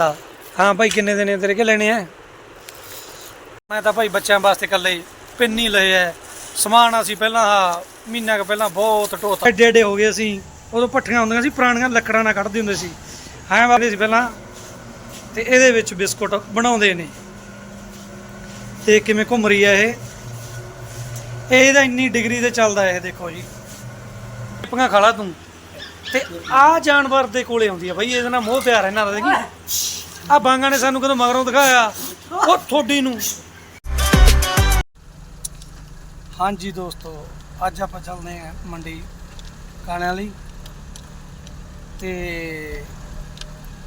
ਕਰਤਾ ਹਾਂ ਭਾਈ, ਕਿੰਨੇ ਦੇਣੇ ਤੇਰੇ ਕੇ ਲੈਣੇ ਆ? ਮੈਂ ਤਾਂ ਭਾਈ ਬੱਚਿਆਂ ਵਾਸਤੇ ਇਕੱਲੇ ਪਿੰਨੀ ਲਏ ਐ ਸਮਾਨ ਅਸੀਂ ਪਹਿਲਾਂ ਆ ਮਹੀਨਾ ਕੁ ਪਹਿਲਾਂ ਬਹੁਤ ਢੋਤਾ। ਏਡੇ ਏਡੇ ਹੋ ਗਏ ਅਸੀਂ। ਉਦੋਂ ਪੱਠੀਆਂ ਹੁੰਦੀਆਂ ਸੀ, ਪੁਰਾਣੀਆਂ ਲੱਕੜਾਂ ਨਾਲ ਕੱਢਦੇ ਹੁੰਦੇ ਸੀ। ਹਾਂ ਵਾਲੇ ਸੀ ਪਹਿਲਾਂ। ਤੇ ਇਹਦੇ ਵਿੱਚ ਬਿਸਕੁਟ ਬਣਾਉਂਦੇ ਨੇ। ਤੇ ਕਿਵੇਂ ਘੁੰਮ ਰਹੀ ਹੈ ਇਹ? ਇਹ ਇਹਦਾ ਇੰਨੀ ਡਿਗਰੀ ਤੇ ਚੱਲਦਾ ਇਹ, ਦੇਖੋ ਜੀ। ਪੰਗਾ ਖਾਲਾ ਤੂੰ। ਤੇ ਆ ਜਾਨਵਰ ਦੇ ਕੋਲੇ ਆਉਂਦੀ ਆ ਬਈ, ਇਹਦੇ ਨਾਲ ਮੋਹ ਪਿਆਰ ਇਹਨਾਂ ਦਾ, ਦੇਖੀ? ਆ ਬਾਂਗਾ ਨੇ ਸਾਨੂੰ ਕਦੋਂ ਮਗਰੋਂ ਦਿਖਾਇਆ, ਉਹ ਥੋੜੀ ਨੂੰ। ਹਾਂਜੀ ਦੋਸਤੋ, ਅੱਜ ਆਪਾਂ ਚੱਲਦੇ ਆਂ ਮੰਡੀ ਕਾਣਿਆਂ ਲਈ। ਤੇ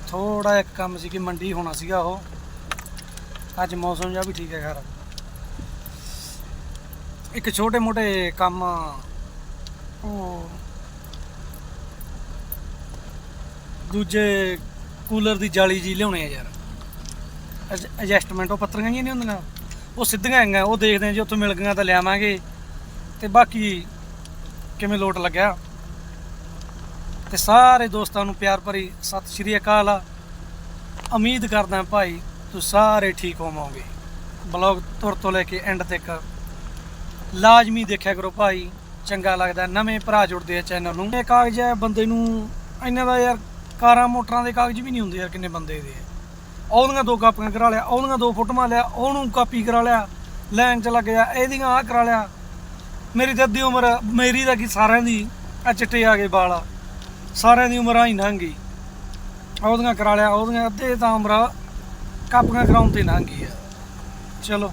ਥੋੜਾ ਇੱਕ ਕੰਮ ਸੀ ਕਿ ਮੰਡੀ ਹੋਣਾ ਸੀਗਾ ਉਹ। ਅੱਜ ਮੌਸਮ ਜਿਹਾ ਵੀ ਠੀਕ ਹੈ ਖੈਰ। ਇੱਕ ਛੋਟੇ ਮੋਟੇ ਕੰਮ ਉਹ ਦੂਜੇ ਕੂਲਰ ਦੀ ਜਾਲੀ ਜੀ ਲਿਆਉਣੇ ਆ ਯਾਰ। ਐਡਜਸਟਮੈਂਟ ਉਹ ਪੱਤਰੀਆਂ ਜਿਹੀਆਂ ਨਹੀਂ ਹੁੰਦੀਆਂ। ਉਹ ਸਿੱਧੀਆਂ ਹੈਗੀਆਂ, ਉਹ ਦੇਖਦੇ ਆ ਜੇ, ਉੱਥੋਂ ਮਿਲ ਗਈਆਂ ਤਾਂ ਲਿਆਵਾਂਗੇ। ਤੇ ਬਾਕੀ ਕਿਵੇਂ ਲੋਟ ਲੱਗਿਆ? ਤੇ ਸਾਰੇ ਦੋਸਤਾਂ ਨੂੰ ਪਿਆਰ ਭਰੀ ਸਤਿ ਸ਼੍ਰੀ ਅਕਾਲ। ਆ ਉਮੀਦ ਕਰਦਾ ਭਾਈ ਤੁਸੀਂ ਸਾਰੇ ਠੀਕ ਹੋਵੋਗੇ। ਬਲੌਗ ਤੁਰ ਤੋਂ ਲੈ ਕੇ ਐਂਡ ਤੱਕ ਲਾਜ਼ਮੀ ਦੇਖਿਆ ਕਰੋ ਭਾਈ। ਚੰਗਾ ਲੱਗਦਾ, ਨਵੇਂ ਭਰਾ ਜੁੜਦੇ ਆ ਚੈਨਲ ਨੂੰ। ਇਹ ਕਾਗਜ਼ ਹੈ ਬੰਦੇ ਨੂੰ ਇਹਨਾਂ ਦਾ ਯਾਰ ਕਾਰਾਂ ਮੋਟਰਾਂ ਦੇ ਕਾਗਜ਼ ਵੀ ਨਹੀਂ ਹੁੰਦੇ ਯਾਰ ਕਿੰਨੇ ਬੰਦੇ ਦੇ। ਉਹਦੀਆਂ ਦੋ ਕਾਪੀਆਂ ਕਰਾ ਲਿਆ, ਉਹਦੀਆਂ ਦੋ ਫੋਟੋਆਂ ਲਿਆ, ਉਹਨੂੰ ਕਾਪੀ ਕਰਾ ਲਿਆ ਲੈਣ ਚ ਲੱਗ ਗਿਆ, ਇਹਦੀਆਂ ਆਹ ਕਰਾ ਲਿਆ। ਮੇਰੀ ਤਾਂ ਅੱਧੀ ਉਮਰ, ਮੇਰੀ ਦਾ ਕੀ ਸਾਰਿਆਂ ਦੀ ਆ ਚਿੱਟੇ ਆ ਗਏ ਵਾਲ। ਸਾਰਿਆਂ ਦੀ ਉਮਰ ਆਈ ਲੰਘ ਗਈ। ਉਹਦੀਆਂ ਕਰਾ ਲਿਆ, ਉਹਦੀਆਂ ਅੱਧੇ ਤਾਂ ਉਮਰ ਕਾਪੀਆਂ ਕਰਾਉਣ ਤੇ ਲੰਘ ਗਈ ਆ। ਚਲੋ।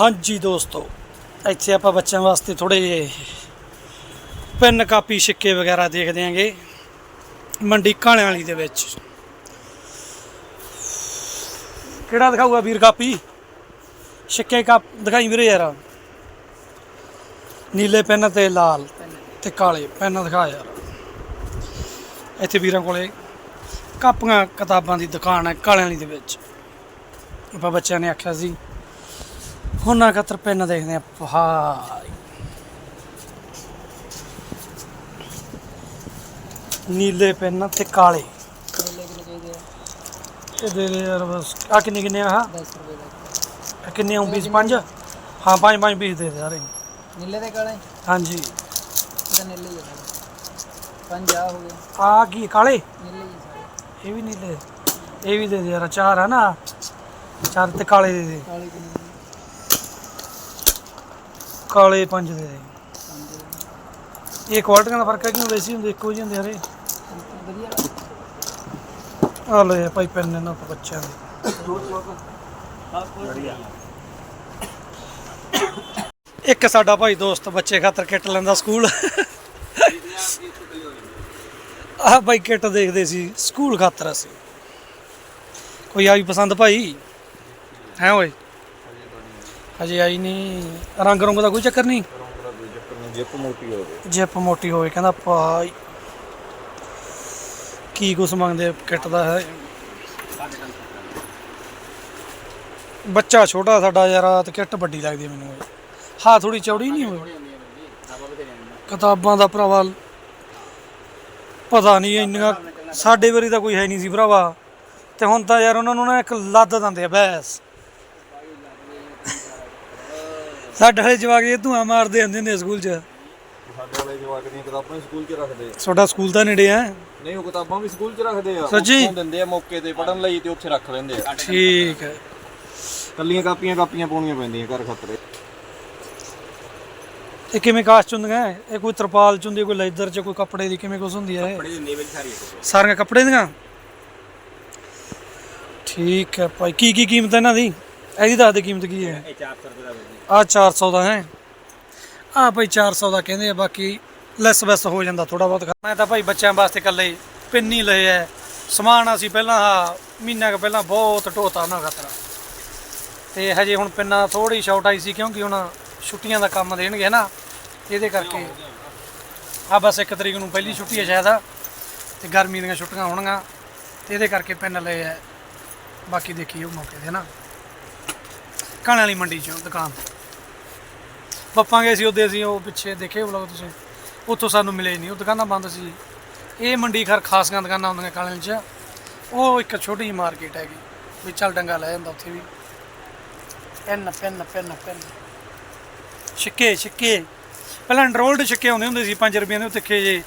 ਹਾਂਜੀ ਦੋਸਤੋ, ਇੱਥੇ ਆਪਾਂ ਬੱਚਿਆਂ ਵਾਸਤੇ ਥੋੜੇ ਜਿਹੇ ਪਿੰਨ ਕਾਪੀ ਸਿੱਕੇ ਵਗੈਰਾ ਦੇਖਦੇ ਆਂਗੇ ਮੰਡੀ ਕਾਣੇ ਵਾਲੀ ਦੇ ਵਿੱਚ। ਕਿਹੜਾ ਦਿਖਾਊਗਾ ਵੀਰ ਕਾਪੀ? ਸਿੱਕੇ ਕਾ ਦਿਖਾਈ ਵੀਰੇ ਯਾਰ। ਨੀਲੇ ਪੈਨ ਤੇ ਲਾਲ ਤੇ ਕਾਲੇ ਪੈਨ ਦਿਖਾ ਯਾਰ। ਇੱਥੇ ਵੀਰਾਂ ਕੋਲੇ ਕਾਪੀਆਂ ਕਿਤਾਬਾਂ ਦੀ ਦੁਕਾਨ ਹੈ ਕਾਲੇ ਵਾਲੀ ਦੇ ਵਿੱਚ। ਆਪਾਂ ਬੱਚਿਆਂ ਨੇ ਆਖਿਆ ਸੀ। ਉਹਨਾਂ ਖਾਤਰ ਪੈਨ ਦੇਖਦੇ ਆ ਭਾਈ ਨੀਲੇ ਪੈਨ ਤੇ ਕਾਲੇ। ਇਹ ਦੇ ਦੇ ਯਾਰ ਬਸ ਆ ਕਿੰਨੇ ਕਿੰਨੇ ਆ ਆਹ? 10 ਰੁਪਏ ਦਾ। ਆਹ ਕਿੰਨੇ ਆਉਂ ਪੀਸ ਪੰਜ? ਹਾਂ ਪੰਜ ਪੰਜ ਪੀਸ ਦੇ ਦੇ ਸਾਰੇ ਨੀਲੇ ਦੇ ਕਾਲੇ? ਹਾਂਜੀ। ਇਹਦਾ ਨੀਲੇ ਹੀ ਪੰਜ ਆ ਹੋ ਗਏ। ਆ ਕੀ ਕਾਲੇ? ਨੀਲੇ ਹੀ ਇਹ ਵੀ ਨੀਲੇ। ਇਹ ਵੀ ਦੇ ਦੇ ਯਾਰ ਚਾਰ ਆ ਨਾ। ਚਾਰ ਤੇ ਕਾਲੇ ਦੇ ਦੇ। ਕਾਲੇ ਕਿੰਨੇ ਕਾਲੇ ਪੰਜ ਦੇ ਦੇ। ਇਹ ਕੁਆਲਟੀਆਂ ਦਾ ਫ਼ਰਕ ਹੈ ਕਿ ਵੈਸੀ ਹੁੰਦੇ ਇੱਕੋ ਜਿਹੇ ਹੁੰਦੇ ਹਰੇ ਵਧੀਆ ਆ ਲੈ ਭਾਈ ਪੈਨ ਇਹਨਾਂ ਤੋਂ ਬੱਚਿਆਂ ਦੇ। ਇੱਕ ਸਾਡਾ ਭਾਈ ਦੋਸਤ ਬੱਚੇ ਖਾਤਰ ਕਿੱਟ ਲੈਂਦਾ ਸਕੂਲ। ਆਹ ਭਾਈ ਕਿੱਟ ਦੇਖਦੇ ਸੀ ਸਕੂਲ ਖਾਤਰ ਅਸੀਂ। ਕੋਈ ਆਈ ਪਸੰਦ ਭਾਈ? ਹੈ ਓਏ? ਹਜੇ ਆਈ ਨਹੀਂ? ਰੰਗ ਰੰਗ ਦਾ ਕੋਈ ਚੱਕਰ ਨਹੀਂ ਜਿੱਪ ਮੋਟੀ ਹੋਵੇ। ਜਿੱਪ ਮੋਟੀ ਹੋਵੇ ਕਹਿੰਦਾ ਭਾਈ। ਕੀ ਕੁਛ ਮੰਗਦੇ ਕਿੱਟ ਦਾ ਹੈ। ਬੱਚਾ ਛੋਟਾ ਸਾਡਾ ਯਾਰ ਤੇ ਕਿੱਟ ਵੱਡੀ ਲੱਗਦੀ ਮੈਨੂੰ। ਹਾਂ ਥੋੜੀ ਚੌੜੀ ਨਹੀਂ ਹੋਈ। ਕਿਤਾਬਾਂ ਦਾ ਭਰਾਵਾ, ਪਤਾ ਨਹੀਂ ਇੰਨੀਆਂ, ਸਾਡੇ ਵਾਰੀ ਤਾਂ ਕੋਈ ਹੈ ਨਹੀਂ ਸੀ ਭਰਾਵਾ। ਤੇ ਹੁਣ ਤਾਂ ਯਾਰ ਉਹਨਾਂ ਨੂੰ ਨਾ ਇੱਕ ਲੱਦ ਦਿੰਦੇ ਆ, ਬੈਸ। ਸਾਡੇ ਵਾਲੇ ਜਵਾਕ ਇਹ ਧੂਆਂ ਮਾਰਦੇ ਹੁੰਦੇ ਨੇ ਸਕੂਲ 'ਚ। ਸਾਡੇ ਵਾਲੇ ਜਵਾਕ ਦੀਆਂ ਕਿਤਾਬਾਂ ਵੀ ਸਕੂਲ 'ਚ ਰੱਖਦੇ ਆ। ਤੁਹਾਡਾ ਸਕੂਲ ਤਾਂ ਨੇੜੇ ਆ? ਨਹੀਂ ਉਹ ਕਿਤਾਬਾਂ ਵੀ ਸਕੂਲ 'ਚ ਰੱਖਦੇ ਆ। ਸੱਚੀ? ਉੱਥੋਂ ਦਿੰਦੇ ਆ ਮੌਕੇ ਤੇ ਪੜਨ ਲਈ ਤੇ ਉੱਥੇ ਰੱਖ ਲੈਂਦੇ ਆ। ਠੀਕ ਹੈ। ਕੱਲੀਆਂ ਕਾਪੀਆਂ ਕਾਪੀਆਂ ਪਾਉਣੀਆਂ ਪੈਂਦੀਆਂ ਘਰ ਖਾਤਰ। ਇਹ ਕਿਵੇਂ ਕਾਸਟ ਹੁੰਦੀਆਂ? ਇਹ? ਇਹ ਕੋਈ ਤਰਪਾਲ ਚ ਹੁੰਦੀ ਹੈ ਕੋਈ ਲੈਦਰ ਚ ਕੋਈ ਕੱਪੜੇ ਦੀ ਕਿਵੇਂ ਕੁਛ ਹੁੰਦੀ ਹੈ ਇਹ? ਦਿੰਦੇ ਵਿੱਚ ਸਾਰੀ ਸਾਰੀਆਂ ਕੱਪੜੇ। ਦੀਆਂ? ਠੀਕ ਹੈ ਭਾਈ ਕੀ ਕੀ ਕੀਮਤ ਹੈ ਇਹਨਾਂ ਦੀ? ਇਹਦੀ ਦੱਸ ਦੇ ਕੀਮਤ ਕੀ ਹੈ? ਇਹ 400 ਰੁਪਏ ਦਾ ਆ। 400 ਦਾ ਹੈ। ਆ ਭਾਈ 400 ਦਾ ਕਹਿੰਦੇ ਆ, ਬਾਕੀ ਲੈਸ ਵੈਸ ਹੋ ਜਾਂਦਾ ਥੋੜਾ ਬਹੁਤ। ਮੈਂ ਤਾਂ ਭਾਈ ਬੱਚਿਆਂ ਵਾਸਤੇ ਇਕੱਲੇ ਪਿੰਨੀ ਲਏ ਐ ਸਮਾਨ ਅਸੀਂ ਪਹਿਲਾਂ ਆ ਮਹੀਨਾ ਕੁ ਪਹਿਲਾਂ ਬਹੁਤ ਢੋਤਾ ਉਹਨਾਂ ਖਾਤਰ। ਤੇ ਹਜੇ ਹੁਣ ਪਿੰਨਾ ਥੋੜੀ ਸ਼ਾਰਟ ਆਈ ਸੀ ਕਿਉਂਕਿ ਹੁਣ ਛੁੱਟੀਆਂ ਦਾ ਕੰਮ ਦੇਣਗੇ ਨਾ ਇਹਦੇ ਕਰਕੇ ਆ ਬਸ ਇੱਕ ਤਰੀਕ ਨੂੰ ਪਹਿਲੀ ਛੁੱਟੀ ਹੈ ਸ਼ਾਇਦ ਤੇ ਗਰਮੀ ਦੀਆਂ ਛੁੱਟੀਆਂ ਹੋਣਗੀਆਂ। ਤੇ ਇਹਦੇ ਕਰਕੇ ਪਿੰਨ ਲਏ ਐ ਬਾਕੀ ਦੇਖੀਏ ਉਹ ਮੌਕੇ ਤੇ ਨਾ ਕਾਣੇ ਵਾਲੀ ਮੰਡੀ ਚੋਂ ਦੁਕਾਨ ਪੱਪਾਂ ਗਏ ਸੀ ਉਹਦੇ, ਅਸੀਂ ਉਹ ਪਿੱਛੇ ਦੇਖੇ ਵਲੌਗ ਤੁਸੀਂ। ਉੱਥੋਂ ਸਾਨੂੰ ਮਿਲੇ ਨਹੀਂ ਉਹ ਦੁਕਾਨਾਂ ਬੰਦ ਸੀ। ਇਹ ਮੰਡੀ ਖਰ ਖਾਸੀਆਂ ਦੁਕਾਨਾਂ ਹੁੰਦੀਆਂ ਕਾਲੇ 'ਚ। ਉਹ ਇੱਕ ਛੋਟੀ ਜਿਹੀ ਮਾਰਕੀਟ ਹੈਗੀ, ਵੀ ਚੱਲ ਡੰਗਾ ਲੈ ਜਾਂਦਾ ਉੱਥੇ ਵੀ। ਪੈਨ ਪੈਨ ਪੈਨ ਪੈਨ। ਛਿੱਕੇ ਛਿੱਕੇ। ਪਹਿਲਾਂ ਐਂਡਰੋਲਡ ਛਿੱਕੇ ਆਉਂਦੇ ਹੁੰਦੇ ਸੀ 5 ਰੁਪਏ ਦੇ ਉਹ ਤਿੱਖੇ ਜੇ।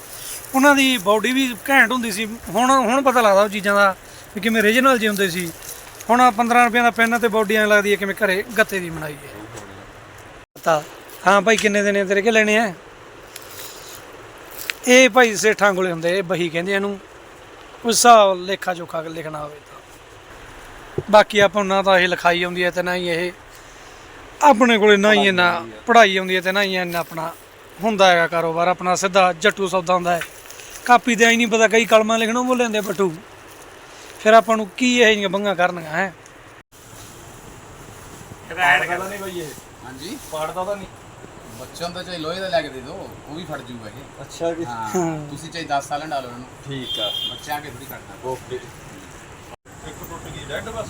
ਉਹਨਾਂ ਦੀ ਬਾਡੀ ਵੀ ਘੈਂਟ ਹੁੰਦੀ ਸੀ। ਹੁਣ ਹੁਣ ਪਤਾ ਲੱਗਦਾ ਉਹ ਚੀਜ਼ਾਂ ਦਾ, ਵੀ ਕਿਵੇਂ ਰੀਜਨਲ ਜਿਹੇ ਹੁੰਦੇ ਸੀ। ਹੁਣ ਆਹ 15 ਰੁਪਏ ਦਾ ਪੈਨ ਤੇ ਬਾਡੀ ਐਂ ਲੱਗਦੀ ਹੈ, ਕਿਵੇਂ ਘਰੇ ਗੱਤੇ ਦੀ ਬਣਾਈ ਹੈ। ਤਾਂ ਹਾਂ ਭਾਈ ਕਿੰਨੇ ਦੇਣੇ ਤੇਰੇ ਕੇ ਲੈਣੇ ਆ? ਇਹ ਭਾਈ ਸੇਠਾਂ ਕੋਲੇ ਹੁੰਦੇ ਇਹ ਬਹੀ ਕਹਿੰਦੇ ਇਹਨੂੰ ਉਸ ਹਿਸਾਬ ਲੇਖਾ ਜੋਖਾ ਲਿਖਣਾ ਹੋਵੇ ਤਾਂ। ਬਾਕੀ ਆਪਾਂ ਨੂੰ ਤਾਂ ਇਹ ਲਿਖਾਈ ਆਉਂਦੀ ਹੈ ਤੇ ਨਾ ਹੀ ਇਹ ਆਪਣੇ ਕੋਲੇ ਨਾ ਹੀ ਇਹਨਾਂ ਪੜ੍ਹਾਈ ਆਉਂਦੀ ਹੈ। ਤੇ ਨਾ ਹੀ ਇਹਨਾਂ ਆਪਣਾ ਹੁੰਦਾ ਹੈਗਾ ਕਾਰੋਬਾਰ ਆਪਣਾ ਸਿੱਧਾ ਜੱਟੂ ਸੌਦਾ ਹੁੰਦਾ ਹੈ। ਕਾਪੀ ਤੇ ਆਈ ਨਹੀਂ ਪਤਾ ਕਈ ਕਲਮਾਂ ਲਿਖਣੋਂ ਬੋਲੇ ਹੁੰਦੇ ਆ ਬੱਟੂ ਫਿਰ ਆਪਾਂ ਨੂੰ ਕੀ ਇਹ ਜਿਹੀਆਂ ਬੰਗਾ ਕਰਨੀਆਂ ਹੈ? ਹਾਂਜੀ। ਪਾੜਦਾ ਤਾਂ ਨਹੀਂ। ਬੱਚਿਆਂ ਦਾ ਚਾਹੇ ਲੋਹੇ ਦਾ ਲੈ ਕੇ ਦੇ ਦਿਓ ਉਹ ਵੀ ਫੜ ਜੂਗਾ ਇਹ। ਅੱਛਾ ਜੀ। ਹਾਂ ਤੁਸੀਂ ਚਾਹੇ 10 ਸਾਲਾਂ ਡਾਲੋ ਇਹਨੂੰ। ਠੀਕ ਆ। ਬੱਚਿਆਂ ਕੇ ਥੋੜੀ ਕਰਨਾ। ਓਕੇ। ਇੱਕ ਟੁੱਟ ਗਈ ਰੈੱਡ ਬਸ।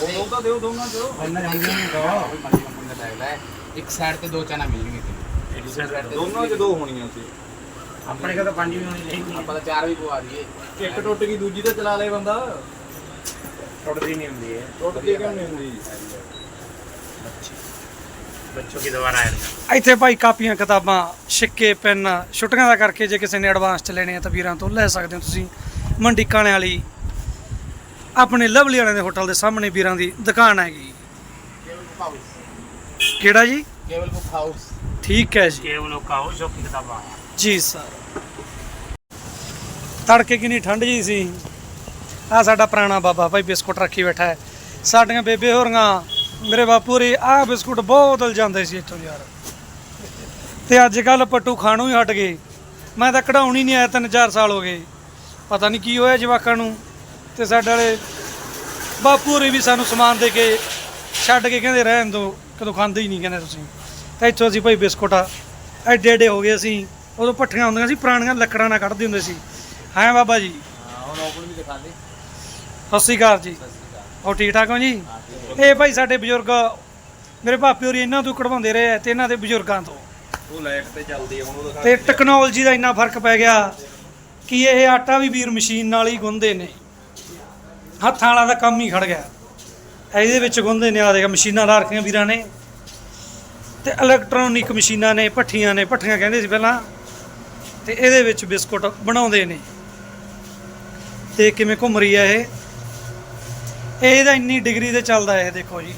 ਦੋ ਦੋ ਤਾਂ ਦਿਓ ਦੋਨਾਂ ਚੋ। ਇਹਨਾਂ ਜਾਂਦੀਆਂ ਨਹੀਂ ਦਾ ਕੋਈ ਮਰਜ਼ੀ ਕੰਪਨੀ ਦਾ ਲੈ ਲੈ। ਇੱਕ ਸਾਈਡ ਤੇ ਦੋ ਚਾਨਾ ਮਿਲਣਗੇ ਤੇ ਇੱਕ ਸਾਈਡ ਤੇ ਦੋਨਾਂ ਚ ਦੋ ਹੋਣੀਆਂ ਸੀ। ਆਪਣੇ ਕੋਲ ਤਾਂ ਪੰਜ ਵੀ ਹੋਣੀ ਚਾਹੀਦੀ। ਆਪਾਂ ਤਾਂ ਚਾਰ ਵੀ ਪਵਾ ਦਈਏ। ਇੱਕ ਟੁੱਟ ਗਈ ਦੂਜੀ ਤਾਂ ਚਲਾ ਲੇ ਬੰਦਾ। ਟੁੱਟਦੀ ਨਹੀਂ ਹੁੰਦੀ ਹੈ ਟੁੱਟਦੀ ਕਿਉਂ ਨਹੀਂ ਹੁੰਦੀ? ਅੱਛਾ। ਬੱਚੋ ਕੀ ਦੁਬਾਰਾ ਆਇਆ ਇੱਥੇ ਭਾਈ ਕਾਪੀਆਂ ਕਿਤਾਬਾਂ ਸਿੱਕੇ ਪੈਨ ਛੁੱਟੀਆਂ ਦਾ ਕਰਕੇ ਜੇ ਕਿਸੇ ਨੇ ਐਡਵਾਂਸ ਚ ਲੈਣੇ ਆ ਤਾਂ ਵੀਰਾਂ ਤੋਂ ਲੈ ਸਕਦੇ ਹੋ ਤੁਸੀਂ। ਮੰਡੀ ਕਾਣੇ ਵਾਲੀ ਆਪਣੇ ਲਵਲੀ ਵਾਲਿਆਂ ਦੇ ਹੋਟਲ ਦੇ ਸਾਹਮਣੇ ਵੀਰਾਂ ਦੀ ਦੁਕਾਨ ਹੈਗੀ। ਕਿਹੜਾ ਜੀ? ਕੇਵਲ ਬੁੱਕ ਹਾਊਸ। ਠੀਕ ਹੈ ਜੀ। ਕੇਵਲ ਬੁੱਕ ਹਾਊਸ ਉਹ ਕਿਤਾਬਾਂ ਜੀ ਸਰ। ਤੜਕੇ ਕਿੰਨੀ ਠੰਡ ਜੀ ਸੀ। ਆ ਸਾਡਾ ਪੁਰਾਣਾ ਬਾਬਾ ਭਾਈ ਬਿਸਕੁਟ ਰੱਖੀ ਬੈਠਾ ਹੈ। ਸਾਡੀਆਂ ਬੇਬੇ ਹੋਰਾਂ ਮੇਰੇ ਬਾਪੂ ਰੇ ਆ ਬਿਸਕੁਟ ਬਹੁਤ ਲਜਾਂਦੇ ਸੀ ਇੱਥੋਂ ਯਾਰ। ਤੇ ਅੱਜ ਕੱਲ ਪੱਟੂ ਖਾਣੋਂ ਹੀ ਹਟ ਗਏ। ਮੈਂ ਤਾਂ ਕਢਾਉਣ ਹੀ ਨਹੀਂ ਆਇਆ ਤਿੰਨ ਚਾਰ ਸਾਲ ਹੋ ਗਏ। ਪਤਾ ਨਹੀਂ ਕੀ ਹੋਇਆ ਜਵਾਕਾਂ ਨੂੰ। ਤੇ ਸਾਡੇ ਵਾਲੇ ਬਾਪੂ ਰੇ ਵੀ ਸਾਨੂੰ ਸਮਾਨ ਦੇ ਕੇ ਛੱਡ ਕੇ ਕਹਿੰਦੇ ਰਹਿਣ ਦੋ ਕਦੋਂ ਖਾਂਦੇ ਹੀ ਨਹੀਂ ਕਹਿੰਦੇ ਤੁਸੀਂ। ਤਾਂ ਇੱਥੋਂ ਅਸੀਂ ਭਾਈ ਬਿਸਕੁਟ ਆ ਐਡੇ ਐਡੇ ਹੋ ਗਏ ਅਸੀਂ। ਉਦੋਂ ਪੱਠੀਆਂ ਹੁੰਦੀਆਂ ਸੀ ਪੁਰਾਣੀਆਂ ਲੱਕੜਾਂ ਨਾਲ ਕੱਢਦੇ ਹੁੰਦੇ ਸੀ। ਹਾਂ ਬਾਬਾ ਜੀ? ਹਾਂ ਹੁਣ ਓਪਨ ਵੀ ਦਿਖਾ ਦੇ। ਸਤਿ ਸ਼੍ਰੀ ਅਕਾਲ ਜੀ। ਉਹ ਠੀਕ ਠਾਕ ਹੋ ਜੀ? ਇਹ ਭਾਈ ਸਾਡੇ ਬਜ਼ੁਰਗ ਮੇਰੇ ਭਾਪੇ ਹੋਰੀ ਇਹਨਾਂ ਤੋਂ ਕਢਵਾਉਂਦੇ ਰਹੇ ਆ ਤੇ ਇਹਨਾਂ ਦੇ ਬਜ਼ੁਰਗਾਂ ਤੋਂ। ਉਹ ਲਾਈਟ ਤੇ ਚੱਲਦੀ ਆ ਹੁਣ ਉਹ ਦਿਖਾ ਤੇ ਟੈਕਨੋਲੋਜੀ ਦਾ ਇੰਨਾ ਫ਼ਰਕ ਪੈ ਗਿਆ ਕਿ ਇਹ ਆਟਾ ਵੀ ਵੀਰ ਮਸ਼ੀਨ ਨਾਲ ਹੀ ਗੁੰਨਦੇ ਨੇ। ਹੱਥਾਂ ਵਾਲਾ ਦਾ ਕੰਮ ਹੀ ਖੜ ਗਿਆ। ਇਹਦੇ ਵਿੱਚ ਗੁੰਨਦੇ ਨੇ ਆ ਦੇਖ ਮਸ਼ੀਨਾਂ ਲਾ ਰੱਖੀਆਂ ਵੀਰਾਂ ਨੇ। ਤੇ ਇਲੈਕਟ੍ਰੋਨਿਕ ਮਸ਼ੀਨਾਂ ਨੇ ਭੱਠੀਆਂ ਨੇ ਭੱਠੀਆਂ ਕਹਿੰਦੇ ਸੀ ਪਹਿਲਾਂ। ਤੇ ਇਹਦੇ ਵਿੱਚ ਬਿਸਕੁਟ ਬਣਾਉਂਦੇ ਨੇ। ਤੇ ਕਿਵੇਂ ਘੁੰਮ ਰਹੀ ਹੈ ਇਹ? ਇਹ ਤਾਂ ਇੰਨੀ ਡਿਗਰੀ ਤੇ ਚੱਲਦਾ ਇਹ, ਦੇਖੋ ਜੀ।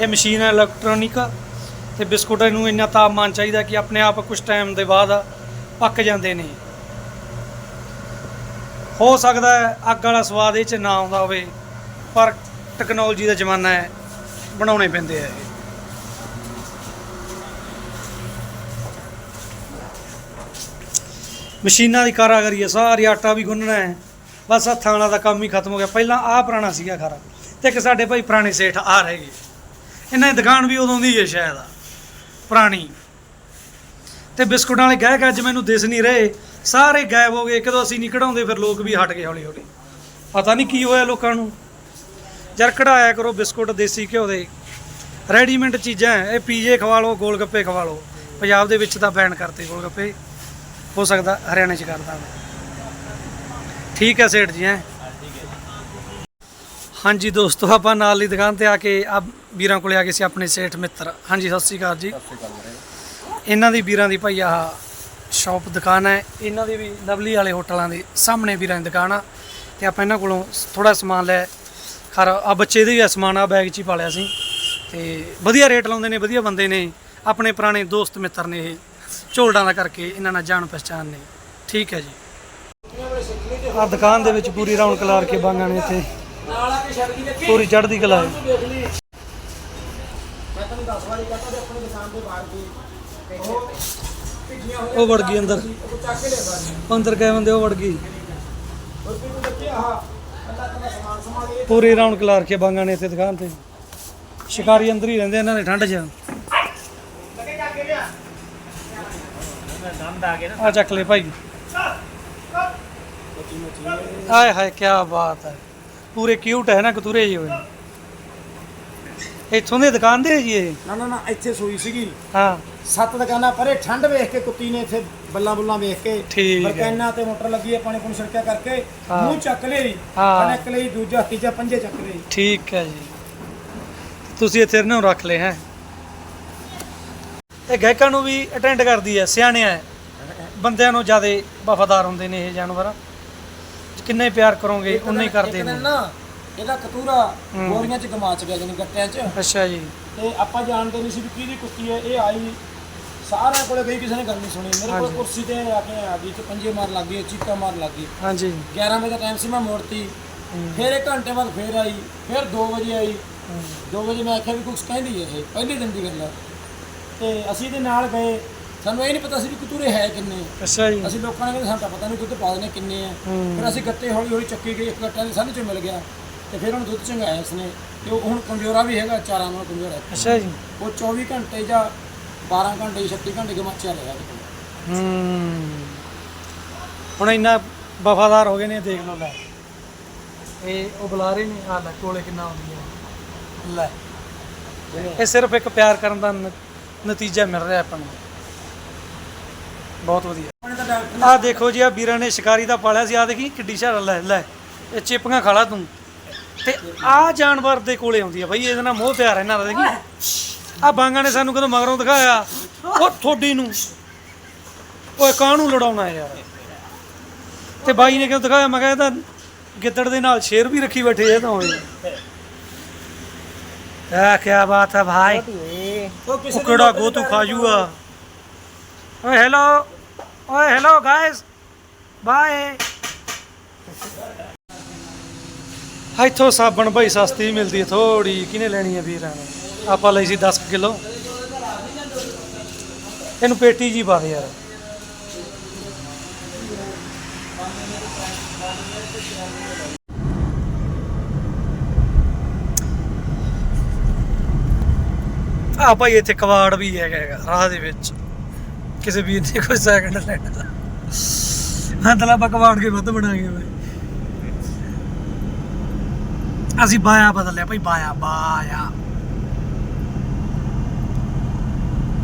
ਇਹ ਮਸ਼ੀਨ ਹੈ ਇਲੈਕਟ੍ਰੋਨਿਕ ਤੇ ਬਿਸਕੁਟ ਨੂੰ ਇੰਨਾ ਤਾਪਮਾਨ ਚਾਹੀਦਾ ਕਿ ਆਪਣੇ ਆਪ ਕੁਝ ਟਾਈਮ ਦੇ ਬਾਅਦ ਪੱਕ ਜਾਂਦੇ ਨੇ। ਹੋ ਸਕਦਾ ਹੈ ਅੱਗ ਵਾਲਾ ਸਵਾਦ ਇਹ ਚ ਨਾ ਆਉਂਦਾ ਹੋਵੇ, ਪਰ ਟੈਕਨੋਲੋਜੀ ਦਾ ਜ਼ਮਾਨਾ ਹੈ, ਬਣਾਉਣੇ ਪੈਂਦੇ ਆ ਮਸ਼ੀਨਾਂ ਦੀ ਕਾਰਾਗਰੀ ਹੈ ਸਾਰੀ ਆਟਾ ਵੀ ਗੁੰਨਣਾ ਹੈ। ਬਸ ਹੱਥਾਂ ਵਾਲਾ ਦਾ ਕੰਮ ਹੀ ਖਤਮ ਹੋ ਗਿਆ। ਪਹਿਲਾਂ ਆਹ ਪੁਰਾਣਾ ਸੀਗਾ ਖਾਰਾ। ਤੇ ਇੱਕ ਸਾਡੇ ਭਾਈ ਪੁਰਾਣੇ ਸੇਠ ਆ ਰਹਿ ਗਏ। ਇਹਨਾਂ ਦੀ ਦੁਕਾਨ ਵੀ ਉਦੋਂ ਦੀ ਹੈ ਸ਼ਾਇਦ, ਪੁਰਾਣੀ। ਤੇ ਬਿਸਕੁਟਾਂ ਵਾਲੇ ਗਾਇਕ ਅੱਜ ਮੈਨੂੰ ਦਿਸ ਨਹੀਂ ਰਹੇ। ਸਾਰੇ ਗਾਇਬ ਹੋ ਗਏ। ਕਦੋਂ ਅਸੀਂ ਨਹੀਂ ਕਢਾਉਂਦੇ, ਫਿਰ ਲੋਕ ਵੀ ਹਟ ਗਏ ਹੌਲੀ ਹੌਲੀ ਪਤਾ ਨਹੀਂ ਕੀ ਹੋਇਆ ਲੋਕਾਂ ਨੂੰ। ਜਰ ਕਢਾਇਆ ਕਰੋ ਬਿਸਕੁਟ, ਦੇਸੀ ਘਿਓ ਦੇ। ਰੈਡੀਮੇਡ ਚੀਜ਼ਾਂ ਇਹ ਪੀਜੇ ਖਵਾ ਲਓ ਗੋਲ ਗੱਪੇ ਖਵਾ ਲਓ। ਪੰਜਾਬ ਦੇ ਵਿੱਚ ਤਾਂ ਬੈਨ ਕਰਤੇ ਗੋਲ ਗੱਪੇ ਹੋ ਸਕਦਾ ਹਰਿਆਣੇ ਚ ਕਰਦਾ ਹੋਵੇ। ਠੀਕ ਹੈ ਸੇਠ ਜੀ ਹੈ? ਹਾਂਜੀ ਦੋਸਤੋ ਆਪਾਂ ਨਾਲ ਦੀ ਦੁਕਾਨ ਤੇ ਆ ਕੇ ਆ ਵੀਰਾਂ ਕੋਲੇ ਆ ਗਏ ਸੀ ਆਪਣੇ ਸੇਠ ਮਿੱਤਰ। ਹਾਂਜੀ ਸਤਿ ਸ਼੍ਰੀ ਅਕਾਲ ਜੀ। ਇਹਨਾਂ ਦੀ ਵੀਰਾਂ ਦੀ ਭਾਈ ਆਹ ਸ਼ਾਪ ਦੁਕਾਨ ਹੈ। ਇਹਨਾਂ ਦੀ ਵੀ ਲਵਲੀ ਵਾਲੇ ਹੋਟਲਾਂ ਦੇ ਸਾਹਮਣੇ ਵੀਰਾਂ ਦੀ ਦੁਕਾਨ ਆ। ਤੇ ਆਪਾਂ ਇਹਨਾਂ ਕੋਲੋਂ ਥੋੜਾ ਸਮਾਨ ਲੈ ਖਰ ਆ ਬੱਚੇ ਦੇ ਵੀ ਸਮਾਨ ਆ ਬੈਗ 'ਚ ਹੀ ਪਾਲਿਆ ਸੀ। ਤੇ ਵਧੀਆ ਰੇਟ ਲਾਉਂਦੇ ਨੇ ਵਧੀਆ ਬੰਦੇ ਨੇ। ਆਪਣੇ ਪੁਰਾਣੇ ਦੋਸਤ ਮਿੱਤਰ ਨੇ ਇਹ। ਝੋਲਡਾਂ ਦਾ ਕਰਕੇ ਇਹਨਾਂ ਨਾਲ ਜਾਣ ਪਛਾਣ ਨਹੀਂ ਠੀਕ ਹੈ ਜੀ। ਆ ਦੁਕਾਨ ਦੇ ਵਿੱਚ ਪੂਰੀ ਰੌਣਕ ਲਾ ਕੇ ਬਾਂਗਾਂ ਨੇ ਇੱਥੇ। ਪੂਰੀ ਚੜ੍ਹਦੀ ਕਲਾ ਹੈ। ਉਹ ਵੜ ਗਈ ਅੰਦਰ। ਅੰਦਰ ਗਏ ਬੰਦੇ, ਉਹ ਵੜ ਗਈ। ਪੂਰੀ ਰੌਣਕ ਲਾ ਕੇ ਬਾਂਗਾਂ ਨੇ ਇੱਥੇ ਦੁਕਾਨ ਤੇ। ਸ਼ਿਕਾਰੀ ਅੰਦਰ ਹੀ ਰਹਿੰਦੇ ਇਹਨਾਂ ਨੇ ਠੰਡ 'ਚ। ਆ ਚੱਕ ਲੈ ਭਾਈ। ਆਏ ਹਾਏ ਕੀ ਬਾਤ ਹੈ। ਪੂਰੇ ਕਿਊਟ ਹੈ ਨਾ ਕਤੂਰੇ ਜੀ ਹੋਏ। ਇੱਥੋਂ ਦੇ ਦੁਕਾਨ ਦੇ ਜੀ ਇਹ? ਨਾ ਨਾ ਨਾ ਇੱਥੇ ਸੂਈ ਸੀਗੀ। ਹਾਂ। ਸੱਤ ਦੁਕਾਨਾਂ ਪਰੇ ਠੰਡ ਵੇਖ ਕੇ ਕੁੱਤੀ ਨੇ ਇੱਥੇ ਬੱਲਾਂ ਬੁੱਲਾਂ ਵੇਖ ਕੇ। ਠੀਕ ਹੈ। ਬਰਕੈਨਾ ਤੇ ਮੋਟਰ ਲੱਗੀ ਹੈ ਪਾਣੀ ਪੁਣੀ ਛਿੜਕਿਆ ਕਰਕੇ। ਹਾਂ। ਮੂੰਹ ਚੱਕ ਲਈ ਹਾਂ। ਕਨਕ ਲਈ ਦੂਜਾ ਤੀਜਾ ਪੰਜੇ ਚੱਕ ਲਈ ਠੀਕ ਹੈ ਜੀ। ਤੁਸੀਂ ਇੱਥੇ ਇਹਨਾਂ ਨੂੰ ਰੱਖ ਲਏ ਹੈ। ਇਹ ਗਾਇਕਾਂ ਨੂੰ ਵੀ ਅਟੈਂਡ ਕਰਦੀ ਹੈ ਸਿਆਣਿਆ ਹੈ ਬੰਦਿਆਂ ਨੂੰ ਜ਼ਿਆਦਾ ਵਫਾਦਾਰ ਹੁੰਦੇ ਨੇ ਇਹ ਜਾਨਵਰ। ਕਿੰਨੇ ਪਿਆਰ ਕਰੋਗੇ ਉਨੇ ਹੀ ਕਰਦੇ ਨੇ ਇਹਦਾ ਕਤੂਰਾ ਹੂੰ। ਗੋਰੀਆਂ ਚ ਗਮਾਚ ਗਿਆ ਜਾਨੀ ਗੱਟਿਆਂ ਚ। ਅੱਛਾ ਜੀ। ਤੇ ਆਪਾਂ ਜਾਣਦੇ ਨਹੀਂ ਸੀ ਵੀ ਕਿਹਦੀ ਕੁੱਤੀ ਹੈ ਇਹ ਆਈ ਸਾਰਿਆਂ ਕੋਲੇ ਗਈ ਕਿਸੇ ਨੇ ਗੱਲ ਨਹੀਂ ਸੁਣੀ। ਮੇਰੇ ਕੋਲ। ਕੁਰਸੀ ਤੇ ਆ ਕੇ ਆ ਗਈ ਤੇ ਪੰਜੇ ਮਾਰ ਲੱਗ ਗਈ ਚੀਕਾ ਮਾਰ ਲੱਗ ਗਈ। ਹਾਂਜੀ। 11 ਵਜੇ ਦਾ ਟਾਈਮ ਸੀ ਮੈਂ ਮੋੜਤੀ। ਫਿਰ ਇੱਕ ਘੰਟੇ ਬਾਅਦ ਫੇਰ ਆਈ ਫਿਰ 2 ਵਜੇ ਆਈ। 2 ਵਜੇ ਮੈਂ ਆਖਿਆ ਵੀ ਕੁਝ ਕਹਿੰਦੀ ਹੈ ਇਹ ਪਹਿਲੇ ਦਿਨ ਦੀ ਗੱਲ ਹੈ। ਤੇ ਅਸੀਂ ਇਹਦੇ ਨਾਲ ਗਏ। ਸਾਨੂੰ ਇਹ ਨਹੀਂ ਪਤਾ ਸੀ ਵੀ ਕਤੂਰੇ ਹੈ ਕਿੰਨੇ। ਅੱਛਾ ਜੀ। ਅਸੀਂ ਲੋਕਾਂ ਨੇ ਕਹਿੰਦੇ ਸਾਨੂੰ ਤਾਂ ਪਤਾ ਨਹੀਂ ਦੁੱਧ ਪਾ ਦੇਣੇ ਕਿੰਨੇ ਆ। ਫਿਰ ਅਸੀਂ ਗੱਟੇ ਹੌਲੀ ਹੌਲੀ ਚੱਕੀ ਗਏ ਇੱਕ ਗੱਟਾ ਦੇ ਸਾਢੇ ਚੋਂ ਮਿਲ ਗਿਆ। ਤੇ ਫਿਰ ਉਹਨੂੰ ਦੁੱਧ ਚੰਗਾਇਆ ਇਸਨੇ ਤੇ ਉਹ ਹੁਣ ਕਮਜ਼ੋਰਾ ਵੀ ਹੈਗਾ ਚਾਰਾਂ ਨਾਲ ਕਮਜ਼ੋਰ ਹੈ ਅੱਛਾ ਜੀ। ਉਹ 24 ਘੰਟੇ ਜਾਂ 12 ਘੰਟੇ 36 ਘੰਟੇ ਗਮਾਚਿਆ ਰਿਹਾ। ਹੂੰ। ਹੁਣ ਇੰਨਾ ਵਫਾਦਾਰ ਹੋ ਗਏ ਨੇ ਦੇਖ ਲਓ ਲੈ। ਇਹ ਉਹ ਬੁਲਾ ਰਹੇ ਨੇ ਆ ਲੈ ਕੋਲੇ ਕਿੰਨਾ ਆਉਂਦੀ ਹੈ। ਲੈ। ਇਹ ਸਿਰਫ ਇੱਕ ਪਿਆਰ ਕਰਨ ਦਾ ਨਤੀਜਾ ਮਿਲ ਰਿਹਾ ਆਪਾਂ ਨੂੰ। ਬਹੁਤ ਵਧੀਆ। ਆਪਣੇ ਤਾਂ ਡਾਕਟਰ ਆ ਦੇਖੋ ਜੀ ਆ ਵੀਰਾਂ ਨੇ ਸ਼ਿਕਾਰੀ ਦਾ ਪਾਲਿਆ ਸੀ ਆ ਦੇਖੀ ਕਿੱਡੀ ਸ਼ਾਰ ਲੈ ਲੈ। ਇਹ ਚਿਪੀਆਂ ਖਾਲਾ ਤੂੰ। ਤੇ ਆ ਜਾਨਵਰ ਦੇ ਕੋਲੇ ਆਉਂਦੀ ਆ ਬਈ ਇਹਦੇ ਨਾਲ ਮੋਹ ਪਿਆਰ ਇਹਨਾਂ ਦਾ ਦੇਖੀ। ਆ ਬਾਂਗਾ ਨੇ ਸਾਨੂੰ ਕਦੋਂ ਮਗਰੋਂ ਦਿਖਾਇਆ? ਉਹ ਥੋੜੀ ਨੂੰ। ਓਏ ਕਾਹਨੂੰ ਲੜਾਉਣਾ ਯਾਰ? ਤੇ ਬਾਈ ਨੇ ਕਿਉਂ ਦਿਖਾਇਆ? ਮੈਂ ਕਿਹਾ ਇਹ ਤਾਂ ਗਿੱਦੜ ਦੇ ਨਾਲ ਸ਼ੇਰ ਵੀ ਰੱਖੀ ਬੈਠੇ ਇਹ ਤਾਂ ਹੋਏ ਆ ਕੀ ਬਾਤ ਹੈ ਭਾਈ। ਉਹ ਕਿਸੇ ਉਹ ਕਿਹੜਾ ਗੋਤੂ ਤੇ ਖਾ ਜੂਗਾ ਓਏ ਹੈਲੋ ਓਏ ਹੈਲੋ ਗਾਇਸ ਬਾਏ ਇੱਥੋਂ ਸਾਬਣ ਭਾਈ ਸਸਤੀ ਮਿਲਦੀ ਥੋੜੀ ਕਿਨੇ ਲੈਣੀ ਹੈ ਵੀਰਾਂ ਨੇ? ਆਪਾਂ ਲਈ ਸੀ 10 ਕਿਲੋ। ਇਹਨੂੰ ਪੇਟੀ ਜੀ ਪਾ ਦੇ ਯਾਰ। ਆ ਭਾਈ ਇੱਥੇ ਕਵਾੜ ਵੀ ਹੈਗਾ ਹੈਗਾ ਰਾਹ ਦੇ ਵਿੱਚ। ਕਿਸੇ ਵੀਰ ਨੇ ਕੋਈ ਸੈਕਿੰਡ ਲੈਣਾ ਮਤਲਬ ਆਪਾਂ ਕਵਾੜ ਕੇ ਵੱਧ ਬਣਾਂਗੇ ਭਾਈ ਅਸੀਂ ਬਾਇਆ ਬਦਲਿਆ ਭਾਈ ਬਾਇਆ ਬਾਇਆ।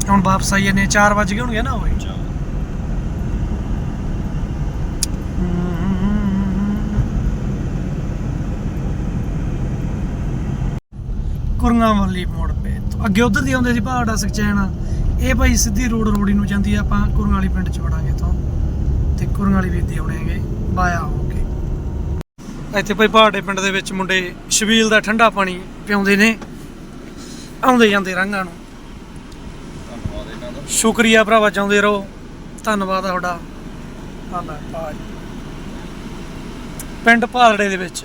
ਹੁਣ ਵਾਪਸ ਆਈਏ ਨੇ 4 ਵਜ ਗਏ ਹੋਣਗੇ ਨਾ ਓਏ ਕੁਰੰਗਾ ਵਾਲੀ ਮੋੜ ਅੱਗੇ ਉਧਰ ਦੀ ਆਉਂਦੇ ਸੀ ਪਹਾੜਾ ਸਖਚੈਨ ਇਹ ਭਾਈ ਸਿੱਧੀ ਰੋਡ ਰੋੜੀ ਨੂੰ ਜਾਂਦੀ ਆ ਆਪਾਂ ਵਾਲੀ ਪਿੰਡ ਚ ਵੜਾਂਗੇ ਤੋਂ ਤੇ ਕੁਰੰਗਾ ਵਾਲੀ ਵੇਦੀ ਆਉਣੇਗੇ ਬਾਇਆ ਹੋ ਕੇ। ਇੱਥੇ ਭਾਈ ਪਹਾੜੇ ਪਿੰਡ ਦੇ ਵਿੱਚ ਮੁੰਡੇ ਸ਼ਬੀਲ ਦਾ ਠੰਡਾ ਪਾਣੀ ਪਿਆਉਂਦੇ ਨੇ। ਆਉਂਦੇ ਜਾਂਦੇ ਰੰਗਾਂ ਨੂੰ। ਧੰਨਵਾਦ ਸ਼ੁਕਰੀਆ ਭਰਾਵਾ ਚਾਹੁੰਦੇ ਰਹੋ। ਧੰਨਵਾਦ ਤੁਹਾਡਾ। ਭਾਈ। ਪਿੰਡ ਭਾਲੜੇ ਦੇ ਵਿੱਚ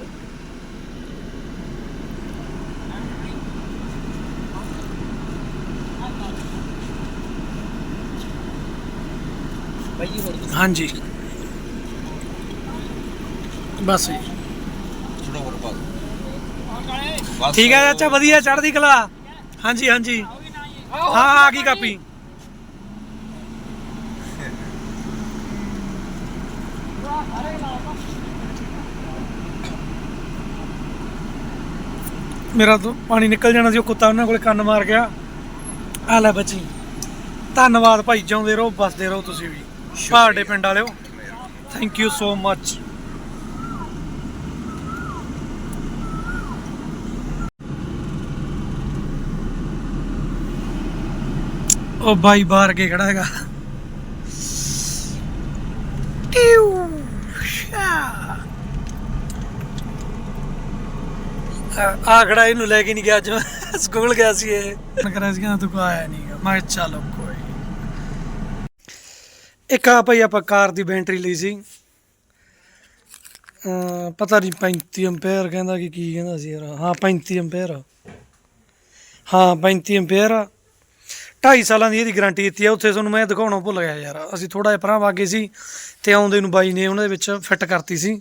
ਬਾਈ ਜੀ ਹੋਰ ਦੱਸੋ। ਹਾਂਜੀ। ਬਸ ਜੀ। ਠੀਕ ਹੈ ਚਾਚਾ ਵਧੀਆ, ਚੜ੍ਹਦੀ ਕਲਾ। ਹਾਂਜੀ ਹਾਂਜੀ। ਹਾਂ, ਆ ਗਈ ਕਾਪੀ। ਮੇਰਾ ਪਾਣੀ ਨਿਕਲ ਜਾਣਾ ਸੀ, ਉਹ ਕੁੱਤਾ ਉਹਨਾਂ ਕੋਲੇ ਕੰਨ ਮਾਰ ਗਿਆ। ਆ ਲੈ ਬੱਚੀ। ਧੰਨਵਾਦ ਭਾਈ, ਜਿਉਂਦੇ ਰਹੋ ਬਸਦੇ ਰਹੋ ਤੁਸੀਂ ਵੀ। ਪਹਾੜੇ ਪਿੰਡ ਵਾਲਿਓ ਥੈਂਕ ਯੂ ਸੋ ਮੱਚ ਉਹ ਬਾਈ ਬਾਹਰ ਕੇ ਖੜਾ ਹੈਗਾ। ਟਿਊ ਸ਼ਾ। ਆ- ਖੜਾ ਇਹਨੂੰ ਲੈ ਕੇ ਨਹੀਂ ਗਿਆ ਅੱਜ ਸਕੂਲ ਗਿਆ ਸੀ ਇਹ। ਮੈਂ ਕਰਿਆ ਸੀ ਕਹਿੰਦਾ ਤੂੰ ਕੋ ਆਇਆ ਨਹੀਂ। ਮੈਂ ਚਲੋ ਕੋਈ ਇੱਕ ਆ ਭਾਈ ਆਪਾਂ ਕਾਰ ਦੀ ਬੈਟਰੀ ਲਈ ਸੀ। ਪਤਾ ਨਹੀਂ 35 ਐਂਪੀਅਰ ਕਹਿੰਦਾ ਕਿ ਕੀ ਕਹਿੰਦਾ ਸੀ ਯਾਰ। ਹਾਂ 35 ਐਂਪੀਅਰ। ਹਾਂ 35 ਐਂਪੀਅਰ। 2.5 ਸਾਲਾਂ ਦੀ ਇਹਦੀ ਗਾਰੰਟੀ ਦਿੱਤੀ ਆ, ਉੱਥੇ ਤੁਹਾਨੂੰ ਮੈਂ ਦਿਖਾਉਣਾ ਭੁੱਲ ਗਿਆ ਯਾਰ। ਅਸੀਂ ਥੋੜਾ ਜਿਹਾ ਪਰਾਂ ਵਾਗੇ ਸੀ ਤੇ ਆਉਂਦੇ ਨੂੰ ਬਾਈ ਨੇ ਉਹਨਾਂ ਦੇ ਵਿੱਚ ਫਿੱਟ ਕਰਤੀ ਸੀ।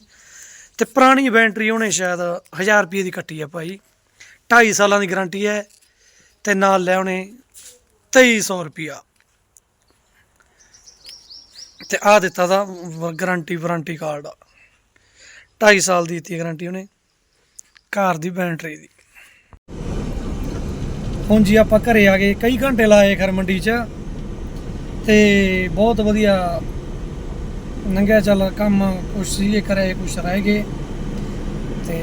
ਤੇ ਪੁਰਾਣੀ ਬੈਟਰੀ ਉਹਨੇ ਸ਼ਾਇਦ 1000 ਰੁਪਏ ਦੀ ਕੱਟੀ ਆ ਭਾਈ। 2.5 ਸਾਲਾਂ ਦੀ ਗਾਰੰਟੀ ਹੈ ਤੇ ਨਾਲ ਲੈ ਉਹਨੇ 2300 ਰੁਪਿਆ ਤੇ ਆ ਦਿੱਤਾ ਦਾ ਗਾਰੰਟੀ ਵਾਰੰਟੀ ਕਾਰਡ 2.5 ਸਾਲ ਦੀ ਦਿੱਤੀ ਗਾਰੰਟੀ ਉਹਨੇ ਕਾਰ ਦੀ ਬੈਟਰੀ ਦੀ। ਹੁਣ ਜੀ ਆਪਾਂ ਘਰੇ ਆ ਗਏ, ਕਈ ਘੰਟੇ ਲਾਏ ਖਰ ਮੰਡੀ 'ਚ, ਤੇ ਬਹੁਤ ਵਧੀਆ ਲੰਘਿਆ ਚੱਲ ਕੰਮ ਕੁਛ ਸੀਗੇ ਕਰੇ ਕੁਛ ਰਹਿ ਗਏ। ਤੇ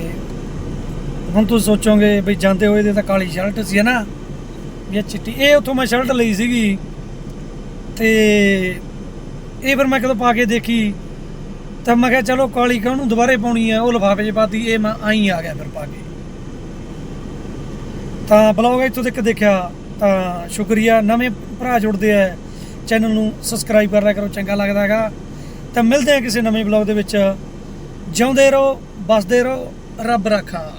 ਹੁਣ ਤੁਸੀਂ ਸੋਚੋਗੇ ਵੀ ਜਾਂਦੇ ਹੋਏ ਦੇ ਤਾਂ ਕਾਲੀ ਸ਼ਰਟ ਸੀ ਹੈ ਨਾ ਇਹ ਚਿੱਟੀ, ਇਹ ਉੱਥੋਂ ਮੈਂ ਸ਼ਰਟ ਲਈ ਸੀਗੀ। ਤੇ ਇਹ ਫਿਰ ਮੈਂ ਕਦੋਂ ਪਾ ਕੇ ਦੇਖੀ? ਤਾਂ ਮੈਂ ਕਿਹਾ, ਚਲੋ, ਕਾਲੀ ਕਾਹਨੂੰ ਦੁਬਾਰੇ ਪਾਉਣੀ ਆ? ਉਹ ਲਿਫਾਫੇ 'ਚ ਪਾਤੀ, ਇਹ ਮੈਂ ਆਈ ਆ ਗਿਆ ਫਿਰ ਪਾ ਕੇ। ਤਾਂ ਬਲੌਗ ਇੱਥੋਂ ਤੱਕ ਦੇਖਿਆ, ਤਾਂ ਸ਼ੁਕਰੀਆ। ਨਵੇਂ ਭਰਾ ਜੁੜਦੇ ਆ, ਚੈਨਲ ਨੂੰ ਸਬਸਕ੍ਰਾਈਬ ਕਰ ਲਿਆ ਕਰੋ, ਚੰਗਾ ਲੱਗਦਾ ਹੈਗਾ। ਤਾਂ ਮਿਲਦੇ ਆ ਕਿਸੇ ਨਵੇਂ ਬਲੌਗ ਦੇ ਵਿੱਚ। ਜਿਉਂਦੇ ਰਹੋ ਬਸਦੇ ਰਹੋ, ਰੱਬ ਰਾਖਾ।